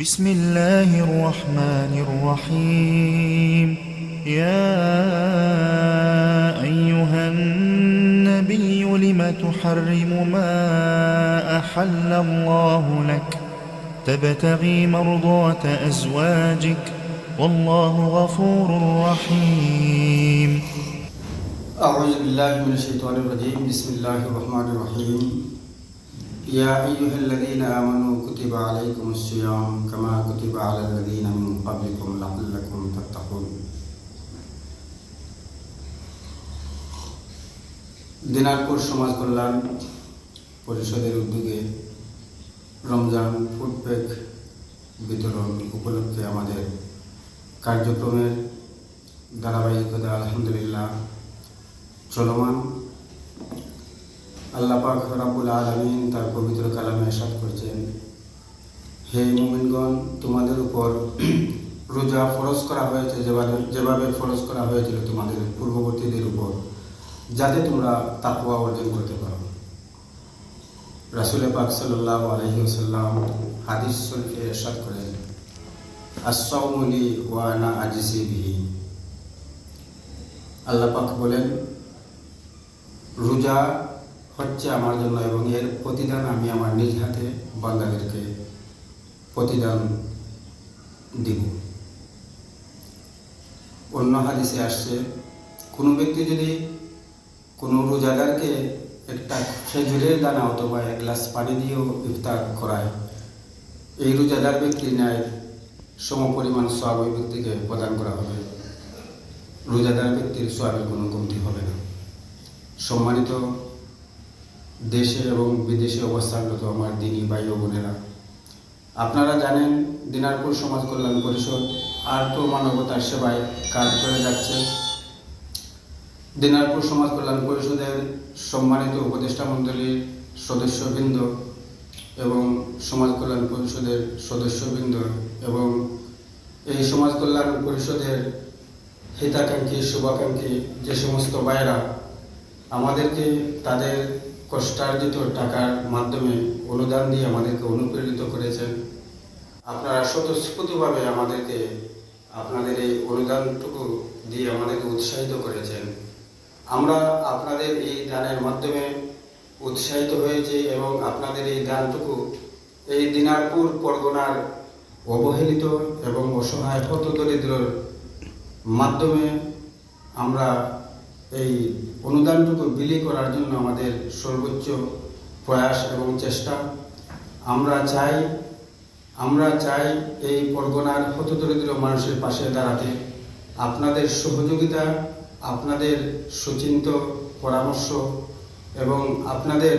بسم الله الرحمن الرحيم. يا أيها النبي لم تحرم ما أحل الله لك؟ تبتغي مرضات أزواجك. والله غفور رحيم. أعوذ بالله من الشيطان الرجيم. بسم الله الرحمن الرحيم. يا أيها الذين آمنوا كتب عليكم الصيام كما كتب على الذين من قبلكم لعلكم تتقون দিনাজপুর সমাজ কল্যাণ পরিষদের উদ্যোগে রমজান ফুড প্যাক বিতরণ উপলক্ষে আমাদের কার্যক্রমের ধারাবাহিকতা আলহামদুলিল্লাহ চলমান আল্লাহ পাক রাব্বুল আলামিন তার পবিত্র কালামে এরশাদ করছেন, হে মুমিনগণ, তোমাদের উপর রোজা ফরজ করা হয়েছে, যেভাবে যেভাবে ফরজ করা হয়েছিল তোমাদের পূর্ববর্তীদের উপর, যাতে তোমরা তাকওয়া অর্জন করতে পারো। রাসুল পাক সাল্লাহ আলহি ওসাল্লাম হাদিস শরীফে এরশাদ করেন আসাউমলি ওয়ানা আজিসি বিহি। আল্লাহ পাক বলেন, রোজা হচ্ছে আমার জন্য এবং এর প্রতিদান আমি আমার নিজ হাতে বান্দাদেরকে প্রতিদান দিব। অন্য হাদিসে আসছে, কোনো ব্যক্তি যদি কোনো রোজাদারকে একটা খেজুরের দানা অথবা এক গ্লাস পানি দিয়েও ইফতার করায়, এই রোজাদার ব্যক্তির ন্যায় সমপরিমাণ সব ওই ব্যক্তিকে প্রদান করা হবে। রোজাদার ব্যক্তির সবের কোনো কমতি হবে না। সম্মানিত দেশে এবং বিদেশে অবস্থানরত আমার দিনী ভাই ও বোনেরা। আপনারা জানেন, দিনারপুর সমাজ কল্যাণ পরিষদ আর্থ মানবতার সেবায় কাজ করে যাচ্ছে। দিনারপুর সমাজ কল্যাণ পরিষদের সম্মানিত উপদেষ্টা মণ্ডলীর সদস্যবৃন্দ এবং সমাজ কল্যাণ পরিষদের সদস্যবৃন্দ এবং এই সমাজ কল্যাণ পরিষদের হিতাকাঙ্ক্ষী, শুভাকাঙ্ক্ষী যে সমস্ত ভাইয়েরা, আমাদেরকে তাদের কষ্টার্জিত টাকার মাধ্যমে অনুদান দিয়ে আমাদেরকে অনুপ্রেরিত করেছেন। আপনারা স্বতঃস্ফূর্তভাবে আমাদেরকে আপনাদের এই অনুদানটুকু দিয়ে আমাদেরকে উৎসাহিত করেছেন। আমরা আপনাদের এই দানের মাধ্যমে উৎসাহিত হয়েছি এবং আপনাদের এই দানটুকু এই দিনারপুর পরগনার অবহেলিত এবং অসহায় হত দরিদ্রর মাধ্যমে আমরা এই অনুদানটুকু বিলি করার জন্য আমাদের সর্বোচ্চ প্রয়াস এবং চেষ্টা। আমরা চাই আমরা চাই এই পরগনার হতদরিদ্র মানুষের পাশে দাঁড়াতে। আপনাদের সহযোগিতা, আপনাদের সুচিন্ত পরামর্শ এবং আপনাদের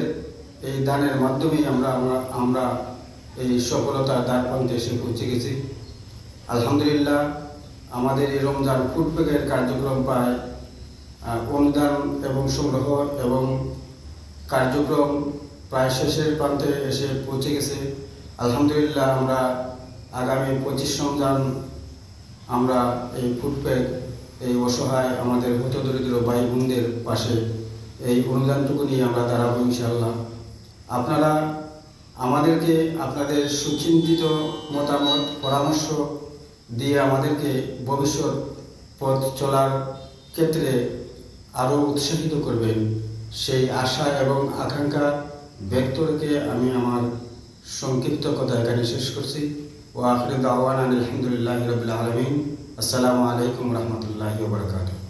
এই দানের মাধ্যমেই আমরা আমরা এই সফলতার দ্বার প্রান্তে এসে পৌঁছে গেছি। আলহামদুলিল্লাহ, আমাদের এই রমজান ফুটপ্যাকের কার্যক্রম প্রায় অনুদান এবং সংগ্রহ এবং কার্যক্রম প্রায় শেষের প্রান্তে এসে পৌঁছে গেছে। আলহামদুলিল্লাহ আমরা আগামী পঁচিশ রমজান আমরা এই ফুটপ্যাক এই অসহায় আমাদের হতদরিদ্র ভাই বোনদের পাশে এই অনুদানটুকু নিয়ে আমরা দাঁড়াবো ইনশাল্লাহ আপনারা আমাদেরকে আপনাদের সুচিন্তিত মতামত, পরামর্শ দিয়ে আমাদেরকে ভবিষ্যৎ পথ চলার ক্ষেত্রে আরও উৎসাহিত করবেন। সেই আশা এবং আকাঙ্ক্ষা ব্যক্ত রেখে আমি আমার সংক্ষিপ্ত কথা এখানে শেষ করছি। ও আখরে দাওয়ান আলহামদুলিল্লাহ রবিল আলমিন। আসসালামু আলাইকুম রহমতুল্লাহ বরকাতুহ।